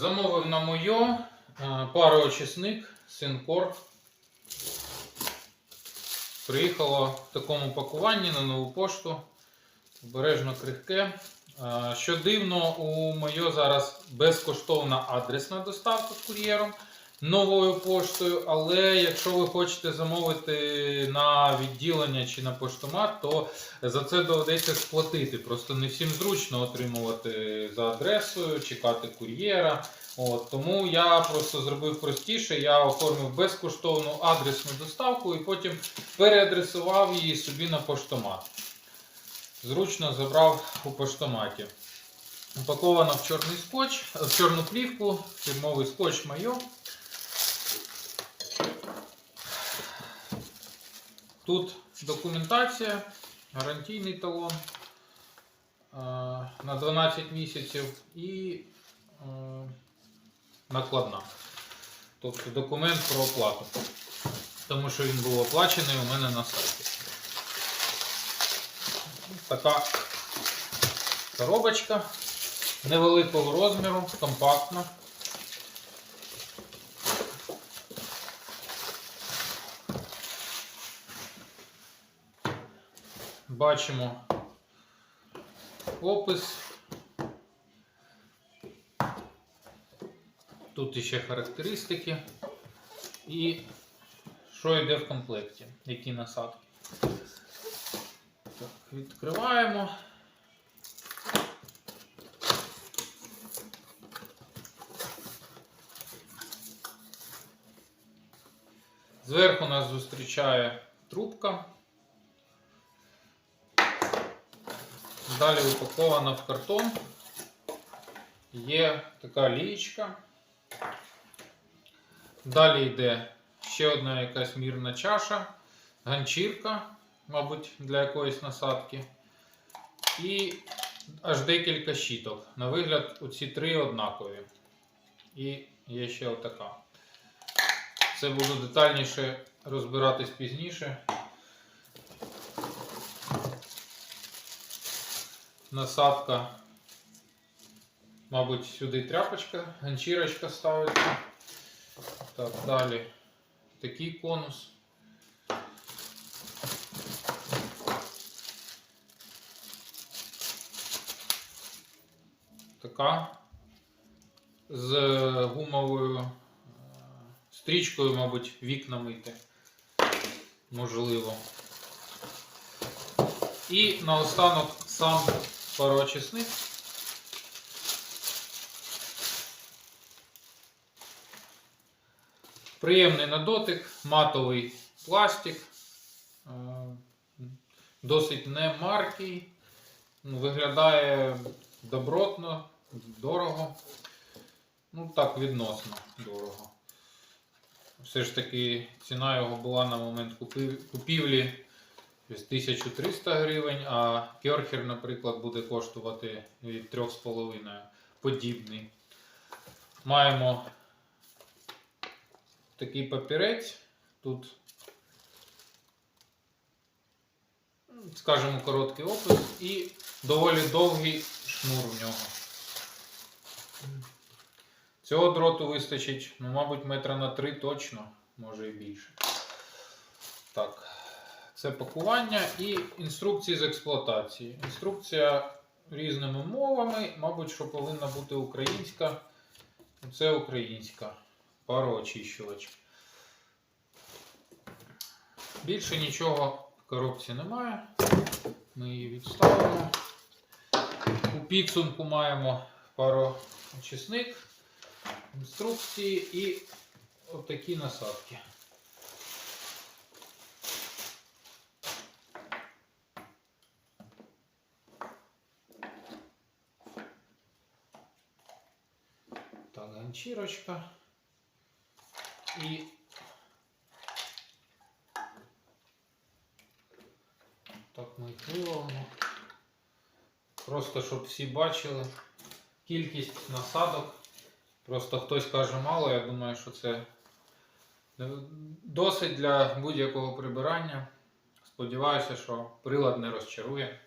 Замовив на моє пароочисник Синкор. Приїхало в такому пакуванні на нову пошту. Обережно крихке. Е, Що дивно, у моє зараз безкоштовна адресна доставка з кур'єром новою поштою. Але якщо ви хочете замовити на відділення чи на поштомат, то за це доведеться сплатити. Просто не всім зручно отримувати за адресою, чекати кур'єра. От, тому я просто зробив простіше, я оформив безкоштовну адресну доставку і потім переадресував її собі на поштомат. Зручно забрав у поштоматі. Упаковано в чорний скотч, в чорну плівку, фірмовий скотч майо. Тут документація, гарантійний талон е, на 12 місяців і е, накладна. Тобто документ про оплату. Тому що він був оплачений у мене на сайті. Така коробочка невеликого розміру, компактна. Бачимо опис. Тут іще характеристики і що йде в комплекті, які насадки. Так, відкриваємо. Зверху нас зустрічає трубка. Далі упакована в картон. Є така лієчка. Далі йде ще одна якась мірна чаша, ганчірка, мабуть, для якоїсь насадки. І аж декілька щіток. На вигляд, оці три однакові. І є ще отака. Це буду детальніше розбиратись пізніше. Насадка, мабуть, сюди тряпочка, ганчірочка ставиться. Так, далі такий конус. Така з гумовою е, стрічкою, мабуть, вікна мити. Можливо. І наостанок сам пароочисник. Приємний на дотик, матовий пластик, е, досить немаркий, виглядає добротно, дорого. Ну так, відносно дорого. Все ж таки ціна його була на момент купівлі десь 1300 гривень, а керхер, наприклад, буде коштувати від 3,5 подібний. Маємо такий папірець. Тут, скажімо, короткий опис і доволі довгий шнур в нього. Цього дроту вистачить, ну, мабуть, метра на 3 точно, може і більше. Так, це пакування і інструкції з експлуатації. Інструкція різними мовами, мабуть, що повинна бути українська. Це українська пароочищувач. Більше нічого в коробці немає. Ми її відставимо. У підсумку маємо пароочисник, інструкції і отакі насадки. Так, ганчірочка. І так ми виловимо. Просто щоб всі бачили кількість насадок. Просто хтось каже мало, я думаю, що це досить для будь-якого прибирання. Сподіваюся, що прилад не розчарує.